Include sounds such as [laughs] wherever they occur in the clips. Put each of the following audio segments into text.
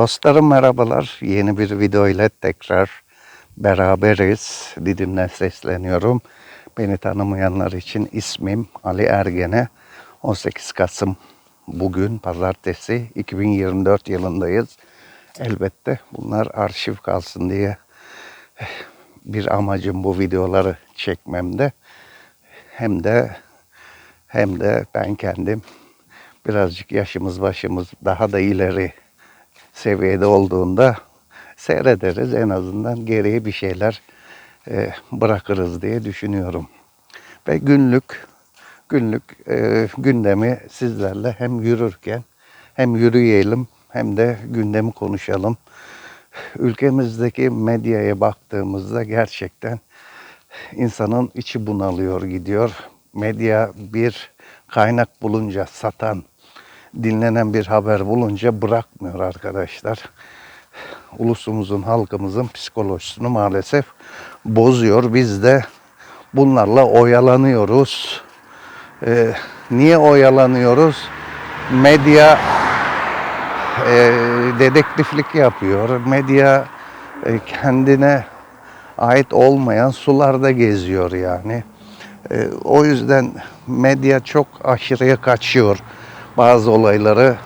Dostlarım merhabalar. Yeni bir video ile tekrar beraberiz. Didim'den sesleniyorum. Beni tanımayanlar için ismim Ali Ergene. 18 Kasım bugün pazartesi 2024 yılındayız. Elbette bunlar arşiv kalsın diye bir amacım bu videoları çekmemde. Hem de hem de ben kendim birazcık yaşımız başımız daha da ileri seviyede olduğunda seyrederiz. En azından geriye bir şeyler e, bırakırız diye düşünüyorum. Ve günlük günlük e, gündemi sizlerle hem yürürken hem yürüyelim hem de gündemi konuşalım. Ülkemizdeki medyaya baktığımızda gerçekten insanın içi bunalıyor gidiyor. Medya bir kaynak bulunca satan, dinlenen bir haber bulunca bırakmıyor arkadaşlar. Ulusumuzun, halkımızın psikolojisini maalesef bozuyor. Biz de bunlarla oyalanıyoruz. Ee, niye oyalanıyoruz? Medya e, dedektiflik yapıyor. Medya e, kendine ait olmayan sularda geziyor yani. E, o yüzden medya çok aşırıya kaçıyor. Bazı olayları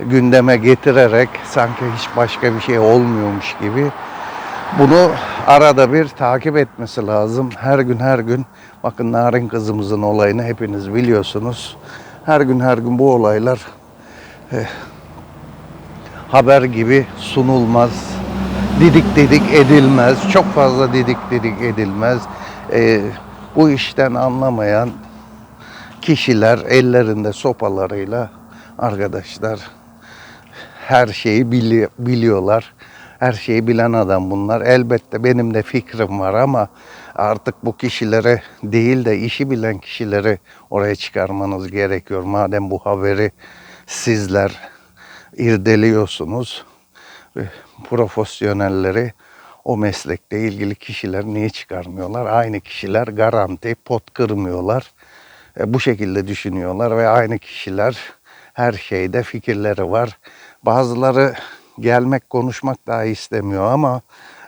gündeme getirerek sanki hiç başka bir şey olmuyormuş gibi bunu arada bir takip etmesi lazım. Her gün her gün bakın Narin kızımızın olayını hepiniz biliyorsunuz. Her gün her gün bu olaylar eh, haber gibi sunulmaz. Didik didik edilmez. Çok fazla didik didik edilmez. Eh, bu işten anlamayan kişiler ellerinde sopalarıyla arkadaşlar her şeyi bili- biliyorlar. Her şeyi bilen adam bunlar. Elbette benim de fikrim var ama artık bu kişilere değil de işi bilen kişileri oraya çıkarmanız gerekiyor. Madem bu haberi sizler irdeliyorsunuz ve profesyonelleri o meslekle ilgili kişiler niye çıkarmıyorlar? Aynı kişiler garanti pot kırmıyorlar. E, bu şekilde düşünüyorlar ve aynı kişiler her şeyde fikirleri var. Bazıları gelmek konuşmak daha istemiyor ama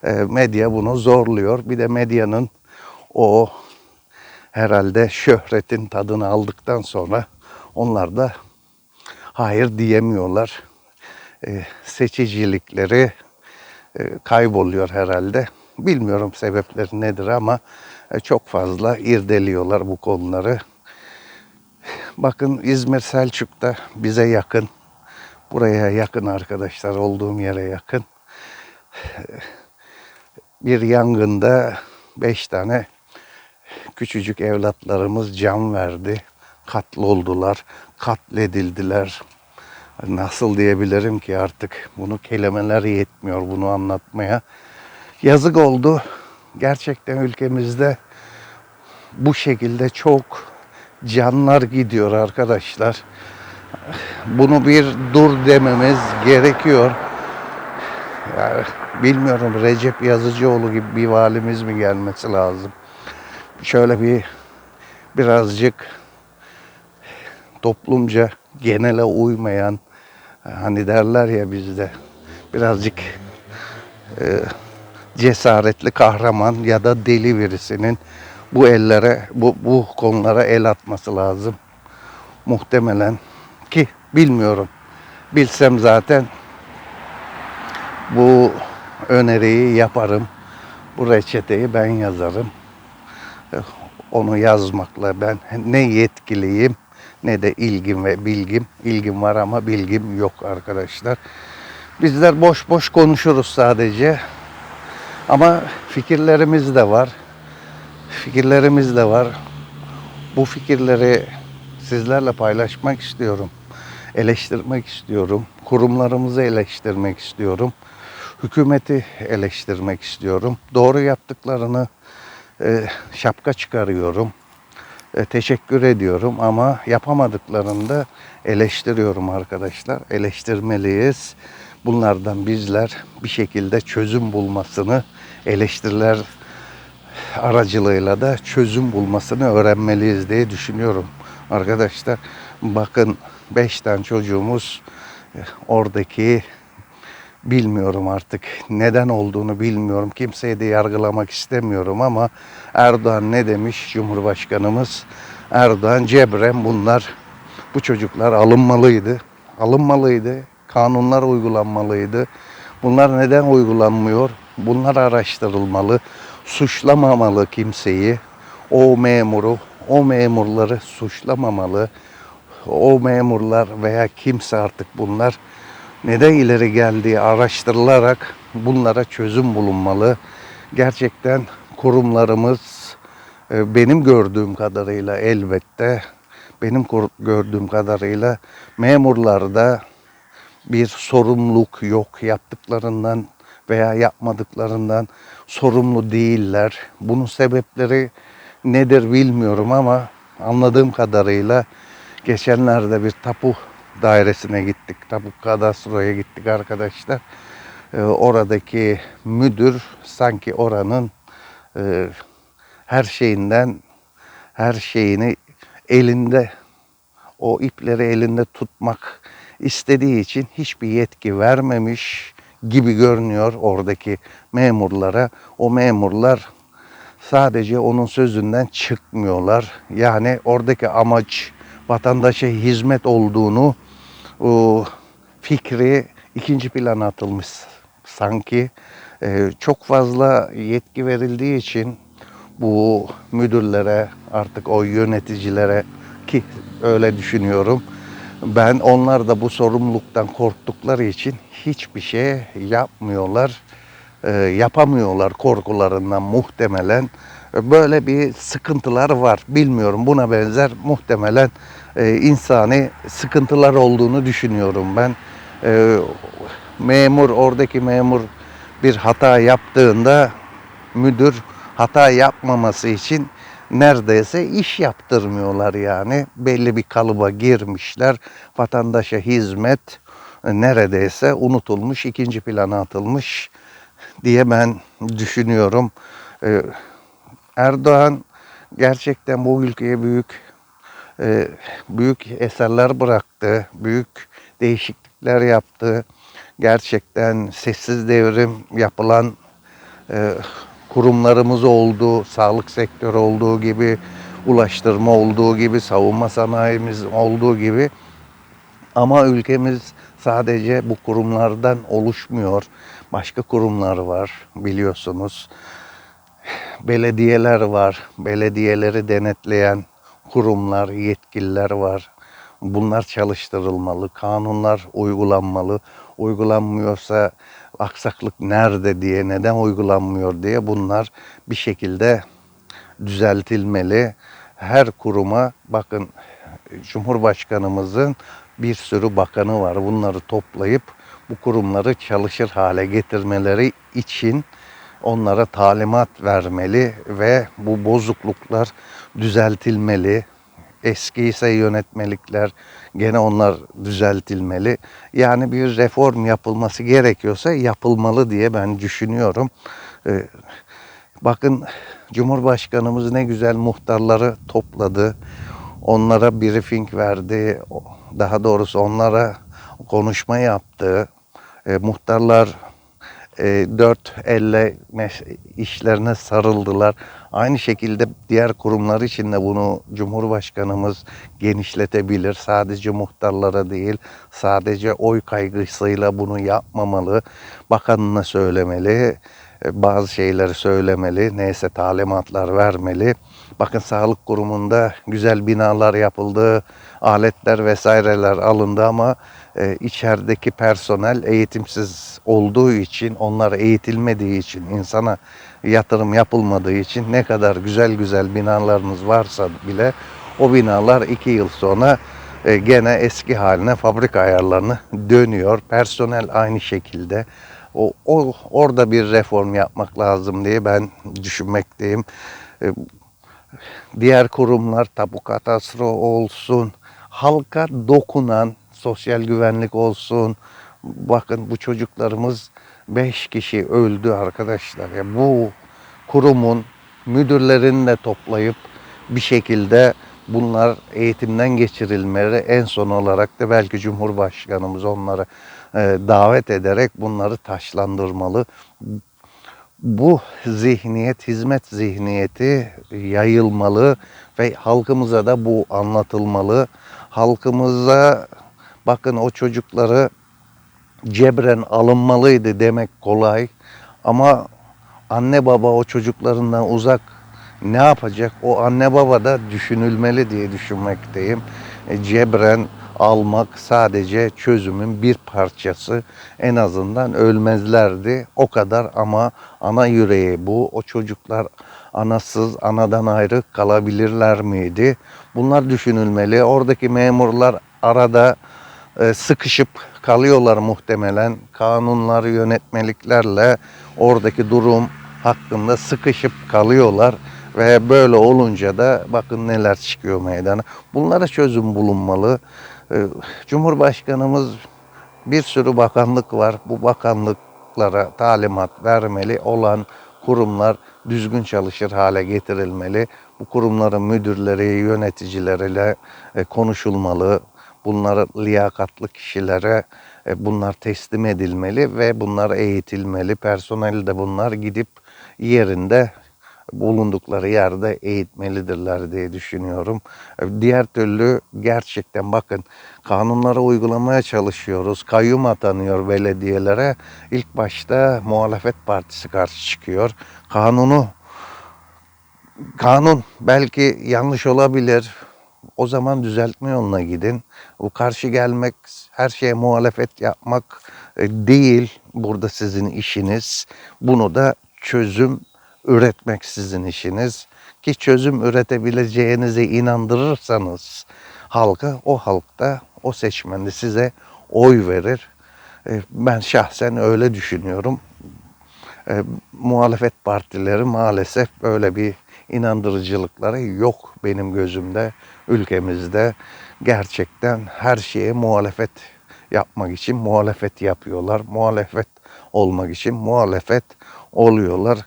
e, medya bunu zorluyor. Bir de medyanın o herhalde şöhretin tadını aldıktan sonra onlar da hayır diyemiyorlar. E, seçicilikleri kayboluyor herhalde. Bilmiyorum sebepleri nedir ama çok fazla irdeliyorlar bu konuları. Bakın İzmir Selçuk'ta bize yakın. Buraya yakın arkadaşlar olduğum yere yakın. Bir yangında beş tane küçücük evlatlarımız can verdi. Katloldular, katledildiler. Nasıl diyebilirim ki artık bunu kelimeler yetmiyor bunu anlatmaya. Yazık oldu. Gerçekten ülkemizde bu şekilde çok canlar gidiyor arkadaşlar. Bunu bir dur dememiz gerekiyor. Yani bilmiyorum Recep Yazıcıoğlu gibi bir valimiz mi gelmesi lazım. Şöyle bir birazcık toplumca genele uymayan hani derler ya bizde birazcık e, cesaretli kahraman ya da deli birisinin bu ellere bu, bu konulara el atması lazım. Muhtemelen ki bilmiyorum. Bilsem zaten bu öneriyi yaparım. Bu reçeteyi ben yazarım. Onu yazmakla ben ne yetkiliyim ne de ilgim ve bilgim. İlgim var ama bilgim yok arkadaşlar. Bizler boş boş konuşuruz sadece. Ama fikirlerimiz de var. Fikirlerimiz de var. Bu fikirleri sizlerle paylaşmak istiyorum. Eleştirmek istiyorum. Kurumlarımızı eleştirmek istiyorum. Hükümeti eleştirmek istiyorum. Doğru yaptıklarını e, şapka çıkarıyorum. E, teşekkür ediyorum ama yapamadıklarını da eleştiriyorum arkadaşlar. Eleştirmeliyiz. Bunlardan bizler bir şekilde çözüm bulmasını, eleştiriler aracılığıyla da çözüm bulmasını öğrenmeliyiz diye düşünüyorum. Arkadaşlar bakın 5 tane çocuğumuz e, oradaki bilmiyorum artık. Neden olduğunu bilmiyorum. Kimseyi de yargılamak istemiyorum ama Erdoğan ne demiş Cumhurbaşkanımız? Erdoğan cebrem bunlar bu çocuklar alınmalıydı. Alınmalıydı. Kanunlar uygulanmalıydı. Bunlar neden uygulanmıyor? Bunlar araştırılmalı. Suçlamamalı kimseyi. O memuru, o memurları suçlamamalı. O memurlar veya kimse artık bunlar neden ileri geldiği araştırılarak bunlara çözüm bulunmalı. Gerçekten kurumlarımız e, benim gördüğüm kadarıyla elbette benim gördüğüm kadarıyla memurlarda bir sorumluluk yok yaptıklarından veya yapmadıklarından sorumlu değiller. Bunun sebepleri nedir bilmiyorum ama anladığım kadarıyla geçenlerde bir tapu dairesine gittik. Tapu kadastroya gittik arkadaşlar. Ee, oradaki müdür sanki oranın e, her şeyinden her şeyini elinde o ipleri elinde tutmak istediği için hiçbir yetki vermemiş gibi görünüyor oradaki memurlara. O memurlar sadece onun sözünden çıkmıyorlar. Yani oradaki amaç vatandaşa hizmet olduğunu o fikri ikinci plana atılmış sanki. Ee, çok fazla yetki verildiği için bu müdürlere artık o yöneticilere ki öyle düşünüyorum. Ben onlar da bu sorumluluktan korktukları için hiçbir şey yapmıyorlar. Ee, yapamıyorlar korkularından muhtemelen. Böyle bir sıkıntılar var. Bilmiyorum buna benzer muhtemelen e, insani sıkıntılar olduğunu düşünüyorum ben. Ee, memur oradaki memur bir hata yaptığında müdür hata yapmaması için neredeyse iş yaptırmıyorlar yani. Belli bir kalıba girmişler. Vatandaşa hizmet e, neredeyse unutulmuş, ikinci plana atılmış diye ben düşünüyorum. Ee, Erdoğan gerçekten bu ülkeye büyük e, büyük eserler bıraktı, büyük değişiklikler yaptı. Gerçekten sessiz devrim yapılan e, kurumlarımız olduğu, sağlık sektörü olduğu gibi, ulaştırma olduğu gibi, savunma sanayimiz olduğu gibi. Ama ülkemiz sadece bu kurumlardan oluşmuyor. Başka kurumlar var biliyorsunuz. Belediyeler var. Belediyeleri denetleyen kurumlar, yetkililer var. Bunlar çalıştırılmalı, kanunlar uygulanmalı. Uygulanmıyorsa aksaklık nerede diye, neden uygulanmıyor diye bunlar bir şekilde düzeltilmeli. Her kuruma bakın Cumhurbaşkanımızın bir sürü bakanı var. Bunları toplayıp bu kurumları çalışır hale getirmeleri için onlara talimat vermeli ve bu bozukluklar düzeltilmeli. Eski ise yönetmelikler gene onlar düzeltilmeli. Yani bir reform yapılması gerekiyorsa yapılmalı diye ben düşünüyorum. Ee, bakın Cumhurbaşkanımız ne güzel muhtarları topladı. Onlara briefing verdi. Daha doğrusu onlara konuşma yaptı. E, muhtarlar e, dört elle işlerine sarıldılar. Aynı şekilde diğer kurumlar için de bunu Cumhurbaşkanımız genişletebilir. Sadece muhtarlara değil, sadece oy kaygısıyla bunu yapmamalı. Bakanına söylemeli, e, bazı şeyleri söylemeli, neyse talimatlar vermeli. Bakın sağlık kurumunda güzel binalar yapıldı, aletler vesaireler alındı ama e, içerideki personel eğitimsiz olduğu için, onlar eğitilmediği için, insana yatırım yapılmadığı için ne kadar güzel güzel binalarınız varsa bile o binalar iki yıl sonra e, gene eski haline fabrika ayarlarına dönüyor. Personel aynı şekilde. O, o orada bir reform yapmak lazım diye ben düşünmekteyim. E, diğer kurumlar tapu katastro olsun, halka dokunan sosyal güvenlik olsun. Bakın bu çocuklarımız 5 kişi öldü arkadaşlar. Ya bu kurumun müdürlerini de toplayıp bir şekilde Bunlar eğitimden geçirilmeli. En son olarak da belki Cumhurbaşkanımız onları e, davet ederek bunları taşlandırmalı. Bu zihniyet, hizmet zihniyeti yayılmalı ve halkımıza da bu anlatılmalı. Halkımıza bakın o çocukları cebren alınmalıydı demek kolay ama anne baba o çocuklarından uzak ne yapacak? O anne baba da düşünülmeli diye düşünmekteyim. E, cebren almak sadece çözümün bir parçası. En azından ölmezlerdi. O kadar ama ana yüreği bu. O çocuklar anasız, anadan ayrı kalabilirler miydi? Bunlar düşünülmeli. Oradaki memurlar arada sıkışıp kalıyorlar muhtemelen. Kanunlar, yönetmeliklerle oradaki durum hakkında sıkışıp kalıyorlar. Ve böyle olunca da bakın neler çıkıyor meydana. Bunlara çözüm bulunmalı. Ee, Cumhurbaşkanımız bir sürü bakanlık var. Bu bakanlıklara talimat vermeli olan kurumlar düzgün çalışır hale getirilmeli. Bu kurumların müdürleri, yöneticileriyle e, konuşulmalı. Bunlar liyakatlı kişilere e, bunlar teslim edilmeli ve bunlar eğitilmeli. Personel de bunlar gidip yerinde bulundukları yerde eğitmelidirler diye düşünüyorum. Diğer türlü gerçekten bakın kanunları uygulamaya çalışıyoruz. Kayyum atanıyor belediyelere. İlk başta muhalefet partisi karşı çıkıyor. Kanunu kanun belki yanlış olabilir. O zaman düzeltme yoluna gidin. Bu karşı gelmek, her şeye muhalefet yapmak e, değil burada sizin işiniz. Bunu da çözüm üretmek sizin işiniz. Ki çözüm üretebileceğinize inandırırsanız halka, o halkta, o seçmeni size oy verir. E, Ben şahsen öyle düşünüyorum. E, muhalefet partileri maalesef böyle bir inandırıcılıkları yok benim gözümde, ülkemizde. Gerçekten her şeye muhalefet yapmak için muhalefet yapıyorlar. Muhalefet olmak için muhalefet oluyorlar.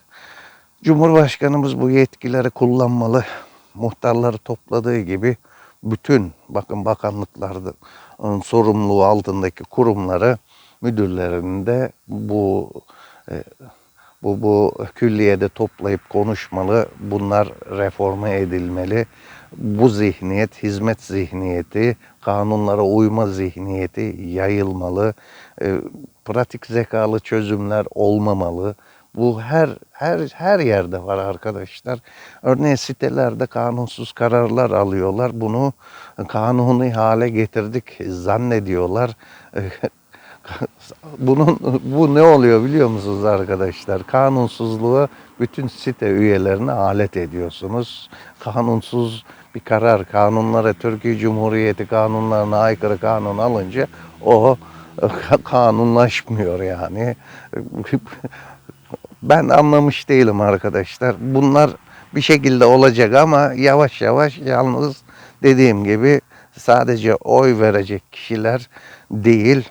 Cumhurbaşkanımız bu yetkileri kullanmalı. Muhtarları topladığı gibi bütün bakın bakanlıklarda ıı, sorumluluğu altındaki kurumları müdürlerinde bu e, bu bu külliyede toplayıp konuşmalı. Bunlar reforme edilmeli. Bu zihniyet, hizmet zihniyeti, kanunlara uyma zihniyeti yayılmalı. E, pratik zekalı çözümler olmamalı. Bu her her her yerde var arkadaşlar. Örneğin sitelerde kanunsuz kararlar alıyorlar. Bunu kanuni hale getirdik zannediyorlar. [laughs] [laughs] Bunun bu ne oluyor biliyor musunuz arkadaşlar? Kanunsuzluğu bütün site üyelerine alet ediyorsunuz. Kanunsuz bir karar, kanunlara Türkiye Cumhuriyeti kanunlarına aykırı kanun alınca o [laughs] kanunlaşmıyor yani. [laughs] Ben anlamış değilim arkadaşlar. Bunlar bir şekilde olacak ama yavaş yavaş yalnız dediğim gibi sadece oy verecek kişiler değil,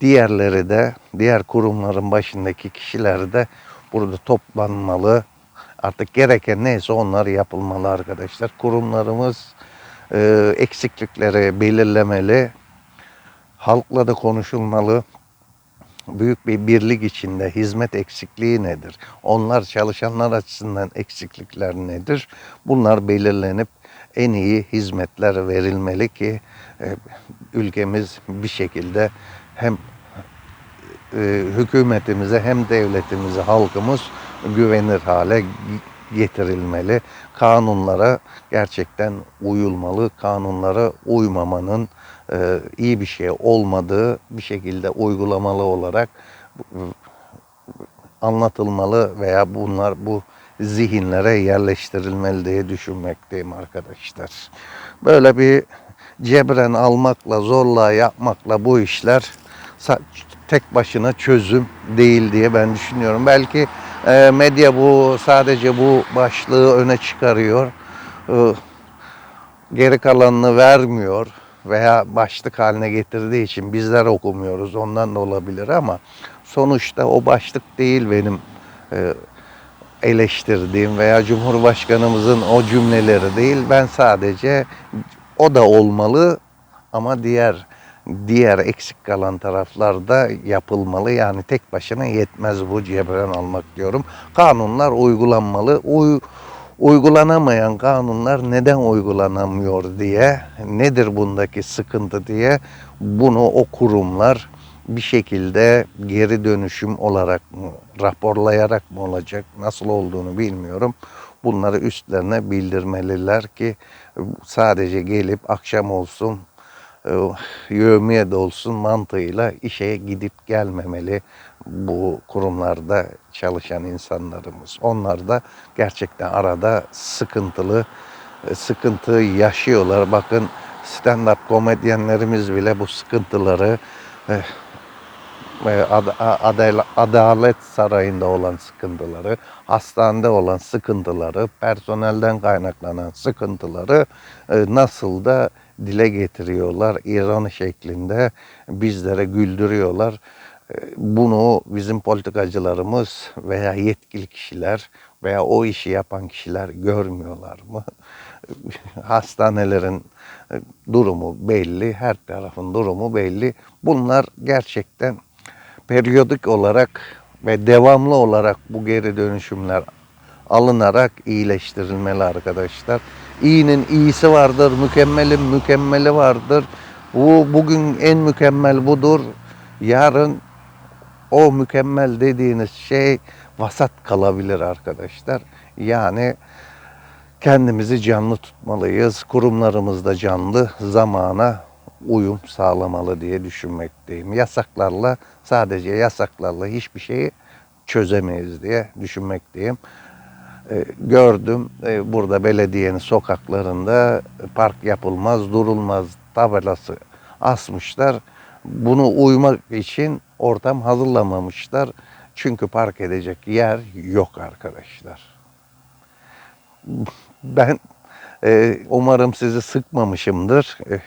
diğerleri de, diğer kurumların başındaki kişiler de burada toplanmalı. Artık gereken neyse onlar yapılmalı arkadaşlar. Kurumlarımız e, eksiklikleri belirlemeli. Halkla da konuşulmalı büyük bir birlik içinde hizmet eksikliği nedir? Onlar çalışanlar açısından eksiklikler nedir? Bunlar belirlenip en iyi hizmetler verilmeli ki e, ülkemiz bir şekilde hem e, hükümetimize hem devletimize halkımız güvenir hale getirilmeli. Kanunlara gerçekten uyulmalı. Kanunlara uymamanın e, iyi bir şey olmadığı bir şekilde uygulamalı olarak anlatılmalı veya bunlar bu zihinlere yerleştirilmeli diye düşünmekteyim arkadaşlar. Böyle bir cebren almakla, zorla yapmakla bu işler tek başına çözüm değil diye ben düşünüyorum. Belki e, medya bu sadece bu başlığı öne çıkarıyor. E, geri kalanını vermiyor veya başlık haline getirdiği için bizler okumuyoruz. Ondan da olabilir ama sonuçta o başlık değil benim e, eleştirdiğim veya Cumhurbaşkanımızın o cümleleri değil. Ben sadece o da olmalı ama diğer diğer eksik kalan taraflarda yapılmalı. Yani tek başına yetmez bu cebren almak diyorum. Kanunlar uygulanmalı. Uy, uygulanamayan kanunlar neden uygulanamıyor diye, nedir bundaki sıkıntı diye bunu o kurumlar bir şekilde geri dönüşüm olarak mı, raporlayarak mı olacak, nasıl olduğunu bilmiyorum. Bunları üstlerine bildirmeliler ki sadece gelip akşam olsun, yövmiye de olsun mantığıyla işe gidip gelmemeli bu kurumlarda çalışan insanlarımız. Onlar da gerçekten arada sıkıntılı, e, sıkıntı yaşıyorlar. Bakın stand-up komedyenlerimiz bile bu sıkıntıları e, Adalet Sarayı'nda olan sıkıntıları, hastanede olan sıkıntıları, personelden kaynaklanan sıkıntıları e, nasıl da dile getiriyorlar. İran şeklinde bizlere güldürüyorlar. E, Bunu bizim politikacılarımız veya yetkili kişiler veya o işi yapan kişiler görmüyorlar mı? [laughs] Hastanelerin e, durumu belli, her tarafın durumu belli. Bunlar gerçekten periyodik olarak ve devamlı olarak bu geri dönüşümler alınarak iyileştirilmeli arkadaşlar. İyinin iyisi vardır, mükemmelin mükemmeli vardır. Bu bugün en mükemmel budur. Yarın o mükemmel dediğiniz şey vasat kalabilir arkadaşlar. Yani kendimizi canlı tutmalıyız. Kurumlarımız da canlı zamana uyum sağlamalı diye düşünmekteyim. Yasaklarla sadece yasaklarla hiçbir şeyi çözemeyiz diye düşünmekteyim. Ee, gördüm e, burada belediyenin sokaklarında park yapılmaz, durulmaz tabelası asmışlar. Bunu uymak için ortam hazırlamamışlar. Çünkü park edecek yer yok arkadaşlar. Ben e, umarım sizi sıkmamışımdır. E,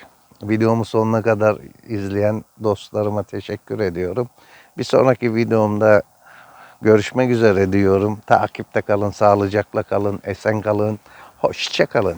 videomu sonuna kadar izleyen dostlarıma teşekkür ediyorum. Bir sonraki videomda görüşmek üzere diyorum. Takipte kalın, sağlıcakla kalın, esen kalın, hoşça kalın.